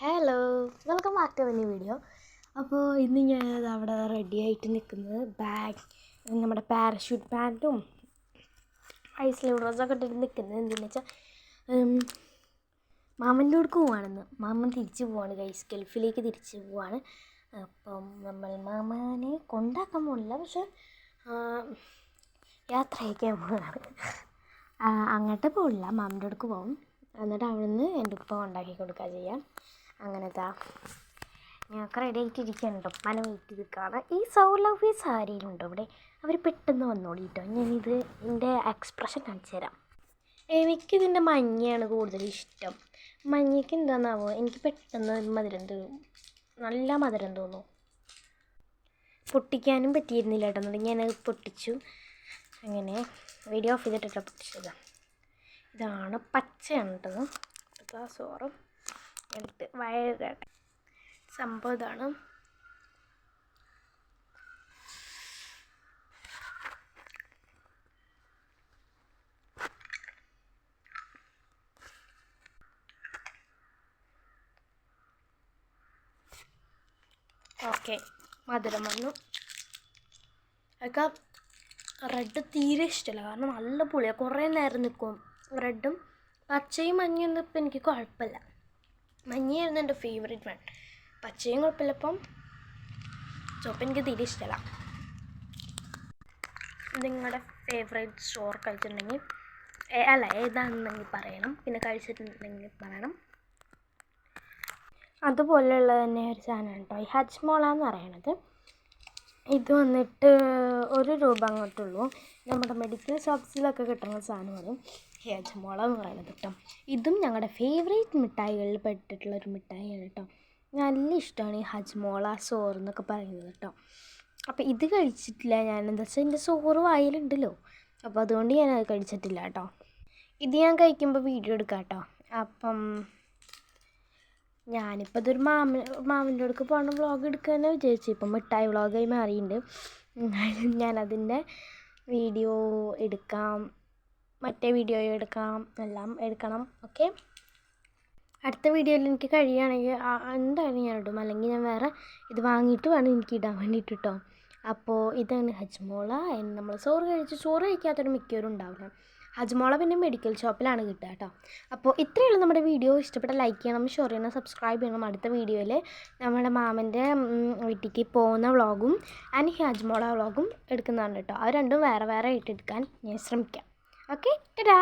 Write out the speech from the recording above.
Hello welcome back to new video അപ്പോൾ ഇന്ന് ഞാൻ അവിടെ റെഡി ആയിട്ട് നിൽക്കുന്നത്. ബാഗ് നമ്മുടെ പാരഷൂട്ട് പാന്റും ഐസ് ലീവ് ഡ്രസ്സൊക്കെ ഇട്ടിട്ട് നിൽക്കുന്നത്. എന്തെന്ന് വെച്ചാൽ മാമന്റെ കൂടെ പോവാണെന്ന്. മാമൻ തിരിച്ച് പോവാണ്. ഗൈസ് ഗൾഫിലേക്ക് തിരിച്ച് പോവാണ്. അപ്പം നമ്മൾ മാമനെ കൊണ്ടാക്കാൻ പോണില്ല. പക്ഷെ യാത്ര അയക്കാൻ പോവാണ്. അങ്ങോട്ട് പോകില്ല മാമന്റെ അടുക്ക് പോകും എന്നിട്ട് അവിടുന്ന് എന്റെ ഉപ്പ ഉണ്ടാക്കി കൊടുക്കുക ചെയ്യാം. അങ്ങനത്തെ ഞങ്ങൾക്ക് റെഡി ആയിട്ട് ഇരിക്കുന്നുണ്ടോ പന വെയിറ്റ് നിൽക്കുകയാണ് ഈ സൗലഭ്യ സാരിയിലുണ്ടോ ഇവിടെ? അവർ പെട്ടെന്ന് കേട്ടോ ഞാനിത് എന്റെ എക്സ്പ്രഷൻ കാണിച്ചു തരാം. എനിക്കിതിന്റെ മഞ്ഞയാണ് കൂടുതൽ ഇഷ്ടം. മഞ്ഞയ്ക്ക് എന്താണെന്നാവോ എനിക്ക് പെട്ടെന്ന് മധുരം തോന്നും. നല്ല മധുരം തോന്നും. പൊട്ടിക്കാനും പറ്റിയിരുന്നില്ല കേട്ടോ എന്നിട്ട് ഞാനത് പൊട്ടിച്ചു. അങ്ങനെ വീഡിയോ ഓഫ് ചെയ്തിട്ടിട്ട് പൊട്ടിച്ചതാണ് ഇതാണ് പച്ചയാണ് കേട്ടത് സോറും എടുത്ത് വയറട്ടെ സംഭവം ഇതാണ്. ഓക്കെ മധുരം വന്നു. അതൊക്കെ റെഡ് തീരെ ഇഷ്ടമല്ല കാരണം നല്ല പുളിയാണ് കുറേ നേരം നിൽക്കും റെഡും പച്ചയും മഞ്ഞയൊന്നും ഇപ്പം എനിക്ക് കുഴപ്പമില്ല. മഞ്ഞയായിരുന്നു എന്റെ ഫേവറേറ്റ് വൺ പച്ചയും കുഴപ്പമില്ല ഇപ്പം ചുവപ്പ് എനിക്ക് തീരെ ഇഷ്ടമല്ല നിങ്ങളുടെ ഫേവറേറ്റ് സ്റ്റോർ കഴിച്ചിട്ടുണ്ടെങ്കിൽ അല്ല ഏതാണെന്നെങ്കിൽ പറയണം. പിന്നെ കഴിച്ചിട്ടുണ്ടെങ്കിൽ പറയണം. അതുപോലെയുള്ള തന്നെ ഒരു സാധനം കേട്ടോ. ഈ ഹജ്മോള എന്ന് പറയണത് ഇത് വന്നിട്ട് ഒരു രൂപ അങ്ങോട്ടുള്ളൂ നമ്മുടെ മെഡിക്കൽ ഷോപ്സിലൊക്കെ കിട്ടുന്ന സാധനമാണ് ഹേജമോള എന്ന് പറയുന്നത് കേട്ടോ. ഇതും ഞങ്ങളുടെ ഫേവറേറ്റ് മിഠായികളിൽ പെട്ടിട്ടുള്ള ഒരു മിഠായിയാണ് കേട്ടോ. നല്ല ഇഷ്ടമാണ് ഈ ഹജ്മോള സോർ എന്നൊക്കെ പറയുന്നത് കേട്ടോ. അപ്പോൾ ഇത് കഴിച്ചിട്ടില്ല ഞാൻ. എന്താ വെച്ചാൽ എന്റെ സോറ് വായിലുണ്ടല്ലോ. അപ്പോൾ അതുകൊണ്ട് ഞാൻ കഴിച്ചിട്ടില്ല കേട്ടോ. ഇത് ഞാൻ കഴിക്കുമ്പോൾ വീഡിയോ എടുക്കാം കേട്ടോ അപ്പം ഞാനിപ്പോൾ ഇതൊരു മാമ മാമന്റെ അടുക്ക് പോകണ വ്ളോഗ് എടുക്കാമെന്ന് വിചാരിച്ചു. ഇപ്പം മിഠായി വ്ളോഗായി മാറിയിട്ടുണ്ട് ഞാനതിന്റെ വീഡിയോ എടുക്കാം. മറ്റേ വീഡിയോ എടുക്കാം. എല്ലാം എടുക്കണം. ഓക്കെ? അടുത്ത വീഡിയോയിൽ എനിക്ക് കഴിയുകയാണെങ്കിൽ എന്തായാലും ഞാൻ ഇടും. അല്ലെങ്കിൽ ഞാൻ വേറെ ഇത് വാങ്ങിയിട്ട് വേണം എനിക്ക് ഇടാൻ വേണ്ടിയിട്ട് കേട്ടോ അപ്പോൾ ഇതാണ് ഹജ്മോള നമ്മൾ ചോറ് കഴിച്ച് ചോറ് കഴിക്കാത്തൊരു മിക്കവരും ഉണ്ടാവില്ല ഹജ്മോള പിന്നെ മെഡിക്കൽ ഷോപ്പിലാണ് കിട്ടുക കേട്ടോ അപ്പോൾ ഇത്രയുള്ള നമ്മുടെ വീഡിയോ ഇഷ്ടപ്പെട്ട ലൈക്ക് ചെയ്യണം ഷെയർ ചെയ്യണം സബ്സ്ക്രൈബ് ചെയ്യണം. അടുത്ത വീഡിയോയിൽ നമ്മുടെ മാമന്റെ വീട്ടിലേക്ക് പോകുന്ന വ്ളോഗും ആൻഡ് ഹജ്മോള വ്ളോഗും എടുക്കുന്നതാണ് കേട്ടോ അത് രണ്ടും വേറെ വേറെ ആയിട്ട് എടുക്കാൻ ഞാൻ ശ്രമിക്കാം. ഓക്കെ ടാ